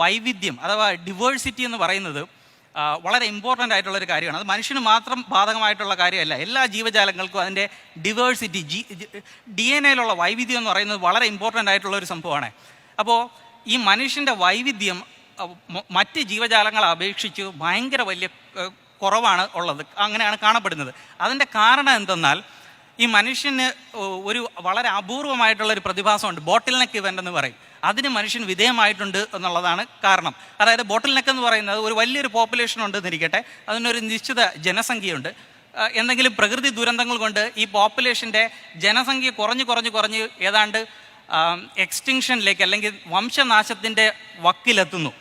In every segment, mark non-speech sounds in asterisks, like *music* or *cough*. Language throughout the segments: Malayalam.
വൈവിധ്യം അഥവാ ഡിവേഴ്സിറ്റി എന്ന് പറയുന്നത് വളരെ ഇമ്പോർട്ടന്റ് ആയിട്ടുള്ള ഒരു കാര്യമാണ്. അത് മനുഷ്യന് മാത്രം ബാധകമായിട്ടുള്ള കാര്യമല്ല. എല്ലാ ജീവജാലങ്ങൾക്കും അതിന്റെ ഡിവേഴ്സിറ്റി ജി ഡി എൻ എയിലുള്ള വൈവിധ്യം എന്ന് പറയുന്നത് വളരെ ഇമ്പോർട്ടന്റ് ആയിട്ടുള്ള ഒരു സംഭവമാണ്. അപ്പോൾ ഈ മനുഷ്യന്റെ വൈവിധ്യം മറ്റ് ജീവജാലങ്ങളെ അപേക്ഷിച്ച് ഭയങ്കര വലിയ കുറവാണ് ഉള്ളത്. അങ്ങനെയാണ് കാണപ്പെടുന്നത്. അതിന്റെ കാരണം എന്തെന്നാൽ ഈ മനുഷ്യന് ഒരു വളരെ അപൂർവമായിട്ടുള്ള ഒരു പ്രതിഭാസമുണ്ട്. ബോട്ടിൽ നെക്ക് ഇവന്റ് എന്ന് പറയും. അതിന് മനുഷ്യൻ വിധേയമായിട്ടുണ്ട് എന്നുള്ളതാണ് കാരണം. അതായത് ബോട്ടിൽ നെക്ക് എന്ന് പറയുന്നത് ഒരു വലിയൊരു പോപ്പുലേഷൻ ഉണ്ട് എന്നിരിക്കട്ടെ. അതിനൊരു നിശ്ചിത ജനസംഖ്യയുണ്ട്. എന്തെങ്കിലും പ്രകൃതി ദുരന്തങ്ങൾ കൊണ്ട് ഈ പോപ്പുലേഷന്റെ ജനസംഖ്യ കുറഞ്ഞു കുറഞ്ഞ് കുറഞ്ഞ് ഏതാണ്ട് എക്സ്റ്റിങ്ഷനിലേക്ക് അല്ലെങ്കിൽ വംശനാശത്തിന്റെ വക്കിലെത്തുന്നു.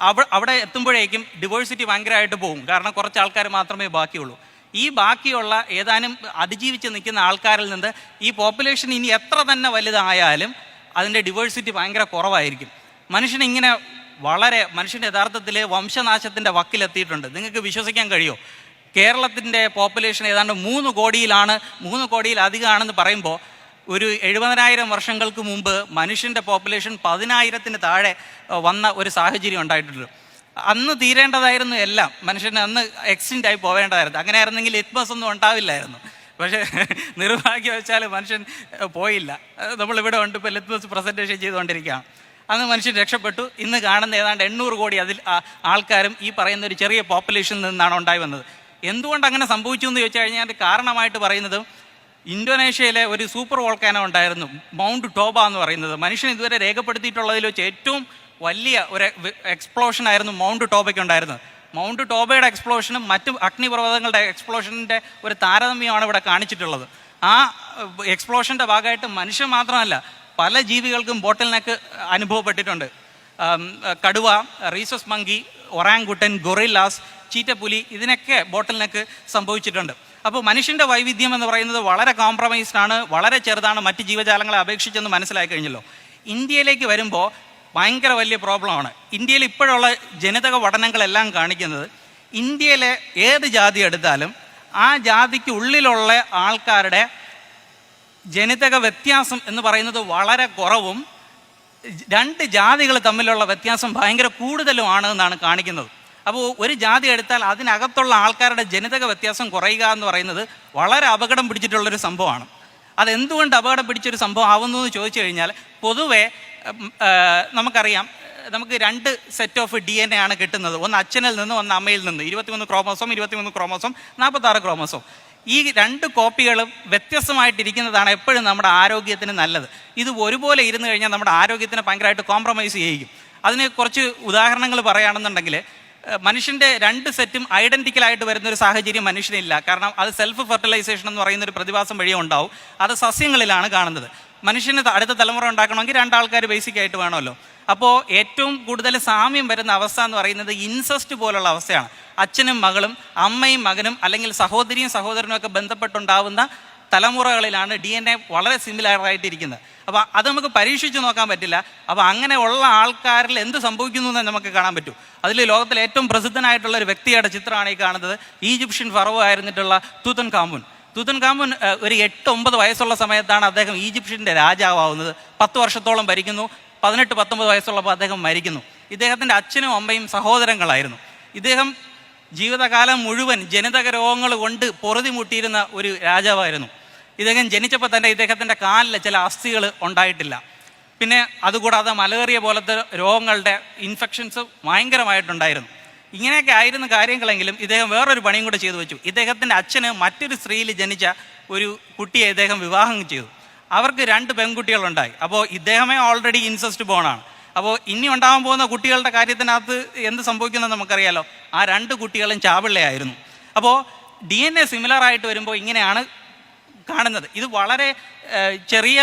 അവ അവിടെ എത്തുമ്പോഴേക്കും ഡിവേഴ്സിറ്റി ഭയങ്കരമായിട്ട് പോകും. കാരണം കുറച്ച് ആൾക്കാർ മാത്രമേ ബാക്കിയുള്ളൂ. ഈ ബാക്കിയുള്ള ഏതാനും അതിജീവിച്ച് നിൽക്കുന്ന ആൾക്കാരിൽ നിന്ന് ഈ പോപ്പുലേഷൻ ഇനി എത്ര തന്നെ വലുതായാലും അതിന്റെ ഡിവേഴ്സിറ്റി ഭയങ്കര കുറവായിരിക്കും. മനുഷ്യൻ ഇങ്ങനെ വളരെ മനുഷ്യന്റെ യഥാർത്ഥത്തിൽ വംശനാശത്തിന്റെ വക്കിലെത്തിയിട്ടുണ്ട്. നിങ്ങൾക്ക് വിശ്വസിക്കാൻ കഴിയുമോ കേരളത്തിന്റെ പോപ്പുലേഷൻ ഏതാണ്ട് മൂന്ന് കോടിയിലാണ് മൂന്ന് കോടിയിലധികമാണെന്ന് പറയുമ്പോൾ ഒരു എഴുപതിനായിരം വർഷങ്ങൾക്ക് മുമ്പ് മനുഷ്യന്റെ പോപ്പുലേഷൻ പതിനായിരത്തിന് താഴെ വന്ന ഒരു സാഹചര്യം ഉണ്ടായിട്ടുണ്ട്. അന്ന് തീരേണ്ടതായിരുന്നു എല്ലാം. മനുഷ്യന് അന്ന് എക്സ്റ്റിന്റ് ആയി പോവേണ്ടതായിരുന്നു. അങ്ങനെ ആയിരുന്നെങ്കിൽ ലിറ്റ്മസ് ഒന്നും ഉണ്ടാവില്ലായിരുന്നു. പക്ഷേ *laughs* നിർഭാഗ്യവശാൽ മനുഷ്യൻ പോയില്ല. നമ്മളിവിടെ ഉണ്ട് ഇപ്പോൾ ലിത്മസ് പ്രസന്റേഷൻ ചെയ്തുകൊണ്ടിരിക്കുകയാണ്. അന്ന് മനുഷ്യൻ രക്ഷപ്പെട്ടു. ഇന്ന് കാണുന്ന ഏതാണ്ട് എണ്ണൂറ് കോടി അതിൽ ആൾക്കാരും ഈ പറയുന്ന ഒരു ചെറിയ പോപ്പുലേഷനിൽ നിന്നാണ് ഉണ്ടായി വന്നത്. എന്തുകൊണ്ട് അങ്ങനെ സംഭവിച്ചു എന്ന് ചോദിച്ചു കഴിഞ്ഞാൽ അതിന്റെ കാരണമായിട്ട് പറയുന്നത് ഇന്തോനേഷ്യയിലെ ഒരു സൂപ്പർ വോൾക്കാനോ ഉണ്ടായിരുന്നു മൗണ്ട് ടോബ എന്ന് പറയുന്നത്. മനുഷ്യൻ ഇതുവരെ രേഖപ്പെടുത്തിയിട്ടുള്ളതിൽ വെച്ച് ഏറ്റവും വലിയ ഒരു എക്സ്പ്ലോഷൻ ആയിരുന്നു മൗണ്ട് ടോബയ്ക്ക് ഉണ്ടായിരുന്നത് മൗണ്ട് ടോബയുടെ എക്സ്പ്ലോഷനും മറ്റ് അഗ്നിപർവതങ്ങളുടെ എക്സ്പ്ലോഷന്റെ ഒരു താരതമ്യമാണ് ഇവിടെ കാണിച്ചിട്ടുള്ളത്. ആ എക്സ്പ്ലോഷന്റെ ഭാഗമായിട്ട് മനുഷ്യൻ മാത്രമല്ല പല ജീവികൾക്കും ബോട്ടിൽ നെക്ക് അനുഭവപ്പെട്ടിട്ടുണ്ട്. കടുവ റീസസ് മങ്കി ഒറാങ്കുട്ടൻ ഗൊറില്ലാസ് ചീറ്റപ്പുലി ഇതിനൊക്കെ ബോട്ടിൽ നെക്ക് സംഭവിച്ചിട്ടുണ്ട്. അപ്പോൾ മനുഷ്യന്റെ വൈവിധ്യം എന്ന് പറയുന്നത് വളരെ കോംപ്രമൈസ്ഡ് ആണ് വളരെ ചെറുതാണ് മറ്റ് ജീവജാലങ്ങളെ അപേക്ഷിച്ചെന്ന് മനസ്സിലായി കഴിഞ്ഞല്ലോ. ഇന്ത്യയിലേക്ക് വരുമ്പോൾ ഭയങ്കര വലിയ പ്രോബ്ലമാണ്. ഇന്ത്യയിൽ ഇപ്പോഴുള്ള ജനിതക പഠനങ്ങളെല്ലാം കാണിക്കുന്നത് ഇന്ത്യയിലെ ഏത് ജാതി എടുത്താലും ആ ജാതിക്ക് ഉള്ളിലുള്ള ആൾക്കാരുടെ ജനിതക വ്യത്യാസം എന്ന് പറയുന്നത് വളരെ കുറവും രണ്ട് ജാതികൾ തമ്മിലുള്ള വ്യത്യാസം ഭയങ്കര കൂടുതലുമാണ് എന്നാണ് കാണിക്കുന്നത്. അപ്പോൾ ഒരു ജാതി എടുത്താൽ അതിനകത്തുള്ള ആൾക്കാരുടെ ജനിതക വ്യത്യാസം കുറയുക എന്ന് പറയുന്നത് വളരെ അപകടം പിടിച്ചിട്ടുള്ളൊരു സംഭവമാണ്. അതെന്തുകൊണ്ട് അപകടം പിടിച്ചൊരു സംഭവം ആവുന്നു എന്ന് ചോദിച്ചു കഴിഞ്ഞാൽ പൊതുവെ നമുക്കറിയാം നമുക്ക് രണ്ട് set of D N A ആണ് കിട്ടുന്നത്. ഒന്ന് അച്ഛനിൽ നിന്ന് ഒന്ന് അമ്മയിൽ നിന്ന്. ഇരുപത്തിമൂന്ന് ക്രോമോസോം ഇരുപത്തിമൂന്ന് ക്രോമോസോം നാൽപ്പത്താറ് ക്രോമോസോം ഈ രണ്ട് കോപ്പികളും വ്യത്യസ്തമായിട്ടിരിക്കുന്നതാണ് എപ്പോഴും നമ്മുടെ ആരോഗ്യത്തിന് നല്ലത്. ഇത് ഒരുപോലെ ഇരുന്ന് കഴിഞ്ഞാൽ നമ്മുടെ ആരോഗ്യത്തിന് ഭയങ്കരമായിട്ട് കോംപ്രമൈസ് ചെയ്യിക്കും. അതിന് കുറച്ച് ഉദാഹരണങ്ങൾ പറയുകയാണെന്നുണ്ടെങ്കിൽ മനുഷ്യന്റെ രണ്ട് സെറ്റും ഐഡന്റിക്കലായിട്ട് വരുന്ന ഒരു സാഹചര്യം മനുഷ്യനില്ല. കാരണം അത് സെൽഫ് ഫെർട്ടിലൈസേഷൻ എന്ന് പറയുന്ന ഒരു പ്രതിഭാസം വഴിയേ ഉണ്ടാവും അത് സസ്യങ്ങളിലാണ് കാണുന്നത്. മനുഷ്യന് അടുത്ത തലമുറ ഉണ്ടാക്കണമെങ്കിൽ രണ്ടാൾക്കാർ ബേസിക് ആയിട്ട് വേണമല്ലോ. അപ്പോൾ ഏറ്റവും കൂടുതൽ സാമ്യം വരുന്ന അവസ്ഥ എന്ന് പറയുന്നത് ഇൻസസ്റ്റ് പോലുള്ള അവസ്ഥയാണ്. അച്ഛനും മകളും അമ്മയും മകനും അല്ലെങ്കിൽ സഹോദരിയും സഹോദരനും ഒക്കെ ബന്ധപ്പെട്ടുണ്ടാവുന്ന തലമുറകളിലാണ് ഡി എൻ എ വളരെ സിമിലർ ആയിട്ടിരിക്കുന്നത്. അപ്പോൾ അത് നമുക്ക് പരീക്ഷിച്ച് നോക്കാൻ പറ്റില്ല. അപ്പോൾ അങ്ങനെ ഉള്ള ആൾക്കാരിൽ എന്ത് സംഭവിക്കുന്നു എന്ന് നമുക്ക് കാണാൻ പറ്റും. അതിൽ ലോകത്തിലെ ഏറ്റവും പ്രസിദ്ധനായിട്ടുള്ള ഒരു വ്യക്തിയുടെ ചിത്രമാണ് ഈ കാണുന്നത്. ഈജിപ്ഷ്യൻ ഫറവ് ആയിരുന്നിട്ടുള്ള തൂത്തൻ കാമുൻ. തൂത്തൻ കാമുൻ ഒരു എട്ട് ഒമ്പത് വയസ്സുള്ള സമയത്താണ് അദ്ദേഹം ഈജിപ്ഷ്യന്റെ രാജാവാവുന്നത്. പത്ത് വർഷത്തോളം ഭരിക്കുന്നു. പതിനെട്ട് പത്തൊമ്പത് വയസ്സുള്ളപ്പോൾ അദ്ദേഹം മരിക്കുന്നു. ഇദ്ദേഹത്തിന്റെ അച്ഛനും അമ്മയും സഹോദരങ്ങളായിരുന്നു. ഇദ്ദേഹം ജീവിതകാലം മുഴുവൻ ജനിതക രോഗങ്ങൾ കൊണ്ട് പൊറുതി മുട്ടിയിരുന്ന ഒരു രാജാവായിരുന്നു. ഇദ്ദേഹം ജനിച്ചപ്പോൾ തന്നെ ഇദ്ദേഹത്തിന്റെ കാലിൽ ചില അസ്ഥികൾ ഉണ്ടായിട്ടില്ല. പിന്നെ അതുകൂടാതെ മലേറിയ പോലത്തെ രോഗങ്ങളുടെ ഇൻഫെക്ഷൻസ് ഭയങ്കരമായിട്ടുണ്ടായിരുന്നു. ഇങ്ങനെയൊക്കെ ആയിരുന്ന കാര്യങ്ങളെങ്കിലും ഇദ്ദേഹം വേറൊരു പണിയും കൂടെ ചെയ്തു വെച്ചു. ഇദ്ദേഹത്തിന്റെ അച്ഛന് മറ്റൊരു സ്ത്രീയിൽ ജനിച്ച ഒരു കുട്ടിയെ ഇദ്ദേഹം വിവാഹം ചെയ്തു. അവർക്ക് രണ്ട് പെൺകുട്ടികളുണ്ടായി. അപ്പോൾ ഇദ്ദേഹമേ ഓൾറെഡി ഇൻസസ്റ്റ് ബോണാണ് അപ്പോൾ ഇനി ഉണ്ടാകാൻ പോകുന്ന കുട്ടികളുടെ കാര്യത്തിനകത്ത് എന്ത് സംഭവിക്കുന്നത് നമുക്കറിയാലോ. ആ രണ്ട് കുട്ടികളും ചാവിള്ളയായിരുന്നു അപ്പോൾ ഡി എൻ എ സിമിലർ ആയിട്ട് വരുമ്പോൾ ഇങ്ങനെയാണ് കാണുന്നത്. ഇത് വളരെ ചെറിയ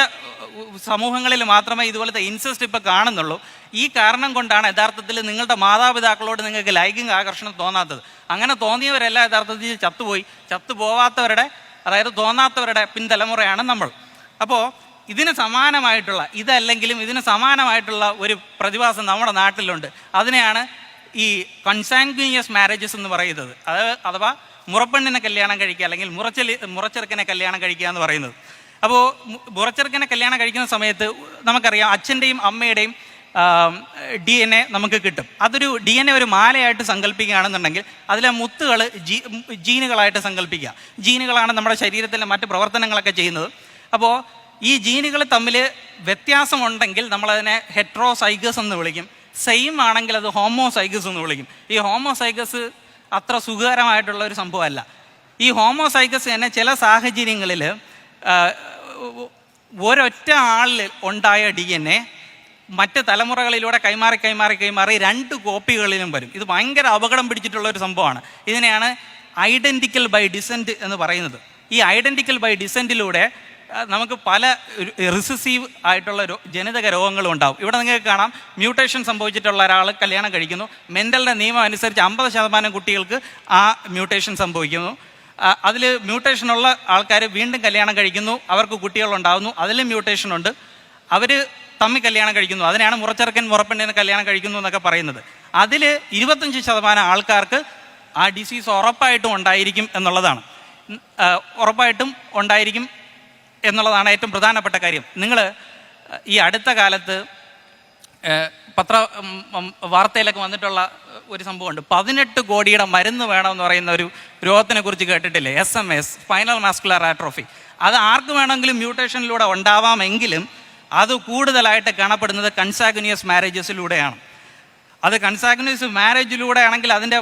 സമൂഹങ്ങളിൽ മാത്രമേ ഇതുപോലത്തെ ഇൻസെസ്റ്റ് ഇപ്പോൾ കാണുന്നുള്ളൂ. ഈ കാരണം കൊണ്ടാണ് യഥാർത്ഥത്തിൽ നിങ്ങളുടെ മാതാപിതാക്കളോട് നിങ്ങൾക്ക് ലൈംഗിക ആകർഷണം തോന്നാത്തത്. അങ്ങനെ തോന്നിയവരല്ല യഥാർത്ഥത്തിൽ ചത്തുപോയി. ചത്തുപോവാത്തവരുടെ അതായത് തോന്നാത്തവരുടെ പിൻതലമുറയാണ് നമ്മൾ. അപ്പോൾ ഇതിന് സമാനമായിട്ടുള്ള ഇതല്ലെങ്കിലും ഇതിന് സമാനമായിട്ടുള്ള ഒരു പ്രതിഭാസം നമ്മുടെ നാട്ടിലുണ്ട്. അതിനെയാണ് ഈ കൺസാൻഗ്യൂനിയസ് മാരേജസ് എന്ന് പറയുന്നത്. അത് അഥവാ മുറപ്പെണ്ണിനെ കല്യാണം കഴിക്കുക അല്ലെങ്കിൽ മുറച്ചെലി മുറച്ചെറുക്കനെ കല്യാണം കഴിക്കുക എന്ന് പറയുന്നത്. അപ്പോൾ മുറച്ചെറുക്കനെ കല്യാണം കഴിക്കുന്ന സമയത്ത് നമുക്കറിയാം അച്ഛന്റെയും അമ്മയുടെയും ഡി എൻ എ നമുക്ക് കിട്ടും. അതൊരു ഡി എൻ എ ഒരു മാലയായിട്ട് സങ്കല്പിക്കുകയാണെന്നുണ്ടെങ്കിൽ അതിലെ മുത്തുകൾ ജീ ജീനുകളായിട്ട് സങ്കല്പിക്കുക. ജീനുകളാണ് നമ്മുടെ ശരീരത്തിലെ മറ്റ് പ്രവർത്തനങ്ങളൊക്കെ ചെയ്യുന്നത്. അപ്പോൾ ഈ ജീനുകൾ തമ്മിൽ വ്യത്യാസമുണ്ടെങ്കിൽ നമ്മളതിനെ ഹെട്രോസൈഗസ് എന്ന് വിളിക്കും. സെയിം ആണെങ്കിൽ അത് ഹോമോസൈഗസ് എന്ന് വിളിക്കും. ഈ ഹോമോസൈഗസ് അത്ര സുഖകരമായിട്ടുള്ള ഒരു സംഭവമല്ല. ഈ ഹോമോസൈക്കസ് തന്നെ ചില സാഹചര്യങ്ങളിൽ ഒരൊറ്റ ആളിൽ ഉണ്ടായ ഡി എൻ എ മറ്റ് തലമുറകളിലൂടെ കൈമാറി കൈമാറി കൈമാറി രണ്ട് കോപ്പികളിലും വരും. ഇത് ഭയങ്കര അപകടം പിടിച്ചിട്ടുള്ള ഒരു സംഭവമാണ്. ഇതിനെയാണ് ഐഡന്റിക്കൽ ബൈ ഡിസെന്റ് എന്ന് പറയുന്നത്. ഈ ഐഡന്റിക്കൽ ബൈ ഡിസെന്റിലൂടെ നമുക്ക് പല റിസസീവ് ആയിട്ടുള്ള ജനിതക രോഗങ്ങളും ഉണ്ടാവും. ഇവിടെ നിങ്ങൾക്ക് കാണാം മ്യൂട്ടേഷൻ സംഭവിച്ചിട്ടുള്ള ഒരാൾ കല്യാണം കഴിക്കുന്നു. മെന്റലിന്റെ നിയമം അനുസരിച്ച് അമ്പത് ശതമാനം കുട്ടികൾക്ക് ആ മ്യൂട്ടേഷൻ സംഭവിക്കുന്നു. അതിൽ മ്യൂട്ടേഷനുള്ള ആൾക്കാർ വീണ്ടും കല്യാണം കഴിക്കുന്നു. അവർക്ക് കുട്ടികളുണ്ടാകുന്നു അതിലും മ്യൂട്ടേഷൻ ഉണ്ട്. അവർ തമ്മിൽ കല്യാണം കഴിക്കുന്നു. അതിനെയാണ് മുറച്ചെറുക്കൻ മുറപ്പെണ്ണിന് കല്യാണം കഴിക്കുന്നു എന്നൊക്കെ പറയുന്നത്. അതിൽ ഇരുപത്തഞ്ച് ശതമാനം ആൾക്കാർക്ക് ആ ഡിസീസ് ഉറപ്പായിട്ടും ഉണ്ടായിരിക്കും എന്നുള്ളതാണ്. ഉറപ്പായിട്ടും ഉണ്ടായിരിക്കും. എന്നുള്ളതാണ് ഏറ്റവും പ്രധാനപ്പെട്ട കാര്യം. നിങ്ങൾ ഈ അടുത്ത കാലത്ത് പത്ര വാർത്തയിലൊക്കെ വന്നിട്ടുള്ള ഒരു സംഭവമുണ്ട്. പതിനെട്ട് കോടിയുടെ മരുന്ന് വേണമെന്ന് പറയുന്ന ഒരു രോഗത്തിനെ കുറിച്ച് കേട്ടിട്ടില്ലേ? S M S spinal muscular atrophy അത് ആർക്ക് വേണമെങ്കിലും മ്യൂട്ടേഷനിലൂടെ ഉണ്ടാവാമെങ്കിലും അത് കൂടുതലായിട്ട് കാണപ്പെടുന്നത് കൺസാഗുനിയസ് മാരേജസിലൂടെയാണ് അത് കൺസാഗ്നിയസ് മാരേജിലൂടെ ആണെങ്കിൽ അതിന്റെ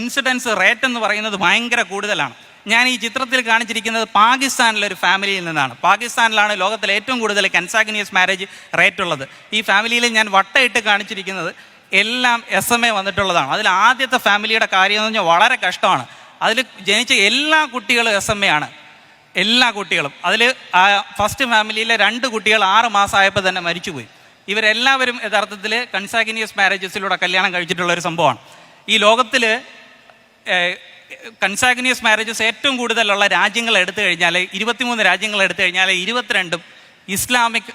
ഇൻസിഡൻസ് റേറ്റ് എന്ന് പറയുന്നത് ഭയങ്കര കൂടുതലാണ്. ഞാൻ ഈ ചിത്രത്തിൽ കാണിച്ചിരിക്കുന്നത് പാകിസ്ഥാനിലെ ഒരു ഫാമിലിയിൽ നിന്നാണ്. പാകിസ്ഥാനിലാണ് ലോകത്തിലെ ഏറ്റവും കൂടുതൽ കൺസാഗ്നിയസ് മാരേജ് റേറ്റ് ഉള്ളത്. ഈ ഫാമിലിയിൽ ഞാൻ വട്ടയിട്ട് കാണിച്ചിരിക്കുന്നത് എല്ലാം എസ് എം എ വന്നിട്ടുള്ളതാണ്. അതിൽ ആദ്യത്തെ ഫാമിലിയുടെ കാര്യം എന്ന് പറഞ്ഞാൽ വളരെ കഷ്ടമാണ്. അതിൽ ജനിച്ച എല്ലാ കുട്ടികളും എസ് എം എ ആണ്. എല്ലാ കുട്ടികളും. അതിൽ ഫസ്റ്റ് ഫാമിലിയിലെ രണ്ട് കുട്ടികൾ ആറ് മാസമായപ്പോൾ തന്നെ മരിച്ചുപോയി. ഇവരെല്ലാവരും യഥാർത്ഥത്തിൽ കൺസാഗിനിയസ് മാരേജസിലൂടെ കല്യാണം കഴിച്ചിട്ടുള്ള ഒരു സംഭവമാണ്. ഈ ലോകത്തിൽ കൺസാഗിനിയസ് മാരേജസ് ഏറ്റവും കൂടുതലുള്ള രാജ്യങ്ങൾ എടുത്തു കഴിഞ്ഞാൽ ഇരുപത്തിമൂന്ന് രാജ്യങ്ങൾ എടുത്തു കഴിഞ്ഞാൽ ഇരുപത്തിരണ്ടും ഇസ്ലാമിക്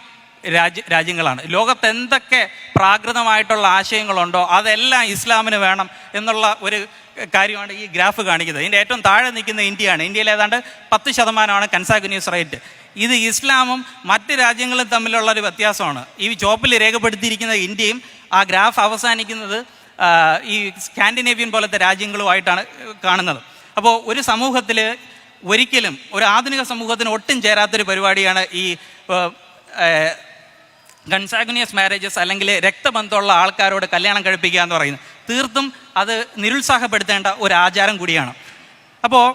രാജ്യ രാജ്യങ്ങളാണ്. ലോകത്ത് എന്തൊക്കെ പ്രാകൃതമായിട്ടുള്ള ആശയങ്ങളുണ്ടോ അതെല്ലാം ഇസ്ലാമിന് വേണം എന്നുള്ള ഒരു കാര്യമാണ് ഈ ഗ്രാഫ് കാണിക്കുന്നത്. ഇതിന്റെ ഏറ്റവും താഴെ നിൽക്കുന്ന ഇന്ത്യയാണ്. ഇന്ത്യയിൽ ഏതാണ്ട് പത്ത് ശതമാനമാണ് കൺസാഗ്നിയസ് റേറ്റ്. ഇത് ഇസ്ലാമും മറ്റ് രാജ്യങ്ങളും തമ്മിലുള്ള ഒരു വ്യത്യാസമാണ്. ഈ ചോപ്പിൽ രേഖപ്പെടുത്തിയിരിക്കുന്ന ഇന്ത്യയും ആ ഗ്രാഫ് അവസാനിക്കുന്നത് ഈ സ്കാൻഡിനേവിയൻ പോലത്തെ രാജ്യങ്ങളുമായിട്ടാണ് കാണുന്നത്. അപ്പോൾ ഒരു സമൂഹത്തിൽ ഒരിക്കലും ഒരു ആധുനിക സമൂഹത്തിന് ഒട്ടും ചേരാത്തൊരു പരിപാടിയാണ് ഈ കൺസാഗ്നിയസ് മാരേജസ് അല്ലെങ്കിൽ രക്തബന്ധമുള്ള ആൾക്കാരോട് കല്യാണം കഴിപ്പിക്കുക എന്ന് പറയുന്നത്. തീർത്തും അത് നിരുത്സാഹപ്പെടുത്തേണ്ട ഒരു ആചാരം കൂടിയാണ്. അപ്പോൾ